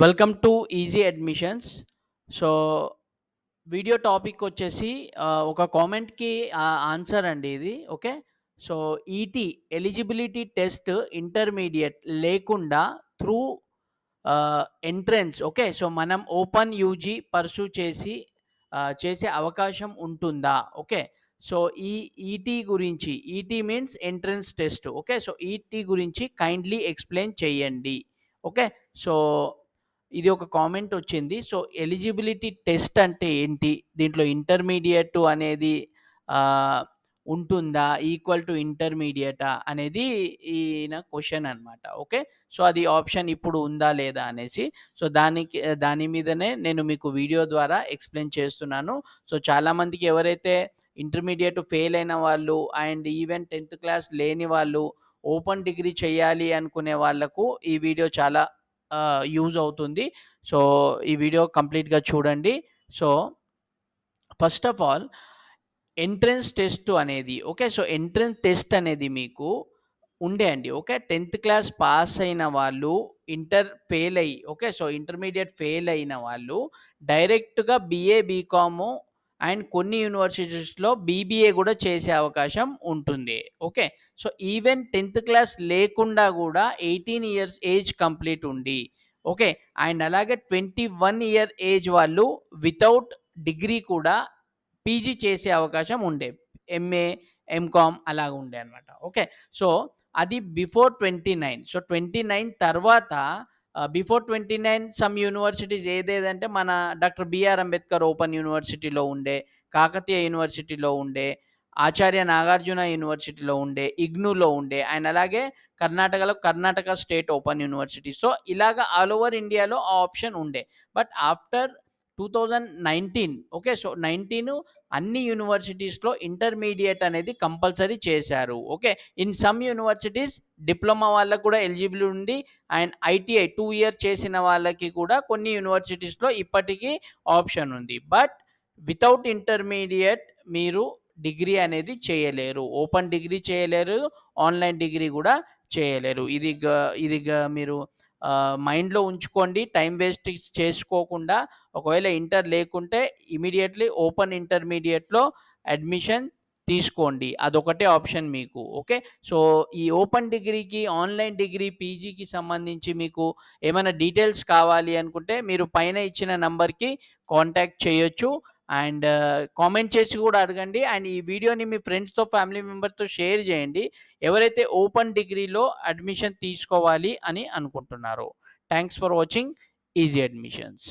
Welcome to easy admissions so video topic వచ్చేసి ఒక కామెంట్‌కి ఆన్సర్ అండి ఇది. Okay. So ET eligibility test intermediate లేకుండా త్రూ ఎంట్రన్స్ ఓకే. సో మనం ఓపెన్ యూజీ పర్సూ చేసి చేసే అవకాశం ఉంటుందా? ఓకే. సో ఈ ఈటీ గురించి ET means entrance test. Okay. So ET గురించి కైండ్లీ ఎక్స్‌ప్లెయిన్ చేయండి. ఓకే. సో ఇది ఒక కామెంట్ వచ్చింది. సో ఎలిజిబిలిటీ టెస్ట్ అంటే ఏంటి? దీంట్లో ఇంటర్మీడియేట్ అనేది ఉంటుందా? ఈక్వల్ టు ఇంటర్మీడియేటా? అనేది ఈయన క్వశ్చన్ అనమాట. ఓకే. సో అది ఆప్షన్ ఇప్పుడు ఉందా? లేదా? అనేసి. సో దానికి దాని మీదనే నేను మీకు వీడియో ద్వారా ఎక్స్‌ప్లెయిన్ చేస్తున్నాను. సో చాలామందికి ఎవరైతే ఇంటర్మీడియట్ ఫెయిల్ అయిన వాళ్ళు అండ్ ఈవెన్ 10థ్ క్లాస్ లేని వాళ్ళు ఓపెన్ డిగ్రీ చేయాలి అనుకునే వాళ్ళకు ఈ వీడియో చాలా యూజ్ అవుతుంది. సో ఈ వీడియో కంప్లీట్‌గా చూడండి. So first of all entrance test అనేది ఓకే. సో ఎంట్రన్స్ టెస్ట్ అనేది మీకు ఉండే అండి. ఓకే. 10థ్ క్లాస్ పాస్ అయిన వాళ్ళు ఇంటర్ ఫెయిల్ అయ్యి ఓకే. సో ఇంటర్మీడియట్ ఫెయిల్ అయిన వాళ్ళు డైరెక్ట్‌గా బీఏ, బీకాము అండ్ కొన్ని యూనివర్సిటీస్‌లో బీబీఏ కూడా చేసే అవకాశం ఉంటుంది. ఓకే. సో ఈవెన్ 10థ్ క్లాస్ లేకుండా కూడా ఎయిటీన్ ఇయర్స్ ఏజ్ కంప్లీట్ ఉండి ఓకే. అండ్ అలాగే 21 ఇయర్ ఏజ్ వాళ్ళు వితౌట్ డిగ్రీ కూడా పీజీ చేసే అవకాశం ఉండే. ఎంఏ, ఎంకామ్ అలాగ ఉండే అనమాట. ఓకే. సో అది బిఫోర్ 29. సో 29 తర్వాత before twenty nine some universities ఏదేదంటే మన డాక్టర్ బిఆర్ అంబేద్కర్ ఓపెన్ యూనివర్సిటీలో ఉండే, కాకతీయ యూనివర్సిటీలో ఉండే, ఆచార్య నాగార్జున యూనివర్సిటీలో ఉండే, ఇగ్నూలో ఉండే అండ్ అలాగే కర్ణాటకలో Karnataka state open university. So ఇలాగ ఆల్ ఓవర్ ఇండియాలో ఆ ఆప్షన్ ఉండే. But after 2019 okay. సో 19 అన్ని యూనివర్సిటీస్‌లో ఇంటర్మీడియట్ అనేది కంపల్సరీ చేశారు. Okay. In some universities diploma వాళ్ళకు కూడా ఎలిజిబుల్ ఉంది. అండ్ ఐటీఐ టూ ఇయర్ చేసిన వాళ్ళకి కూడా కొన్ని యూనివర్సిటీస్‌లో ఇప్పటికీ ఆప్షన్ ఉంది. బట్ వితౌట్ ఇంటర్మీడియట్ మీరు డిగ్రీ అనేది చేయలేరు. ఓపెన్ డిగ్రీ చేయలేరు. ఆన్‌లైన్ డిగ్రీ కూడా చేయలేరు. ఇది ఇది మీరు మైండ్‌లో ఉంచుకోండి. టైం వేస్ట్ చేసుకోకుండా ఒకవేళ ఇంటర్ లేకుంటే ఇమీడియట్లీ ఓపెన్ ఇంటర్మీడియట్లో అడ్మిషన్ తీసుకోండి. అదొకటే ఆప్షన్ మీకు. ఓకే. సో ఈ ఓపెన్ డిగ్రీకి, ఆన్‌లైన్ డిగ్రీ, పీజీకి సంబంధించి మీకు ఏమైనా డీటెయిల్స్ కావాలి అనుకుంటే మీరు పైన ఇచ్చిన నంబర్‌కి కాంటాక్ట్ చేయొచ్చు. అండ్ కామెంట్ చేసి కూడా అడగండి. అండ్ ఈ వీడియోని మీ ఫ్రెండ్స్‌తో, ఫ్యామిలీ మెంబర్స్‌తో షేర్ చేయండి. ఎవరైతే ఓపెన్ డిగ్రీలో అడ్మిషన్ తీసుకోవాలి అని అనుకుంటున్నారో. Thanks for watching easy admissions.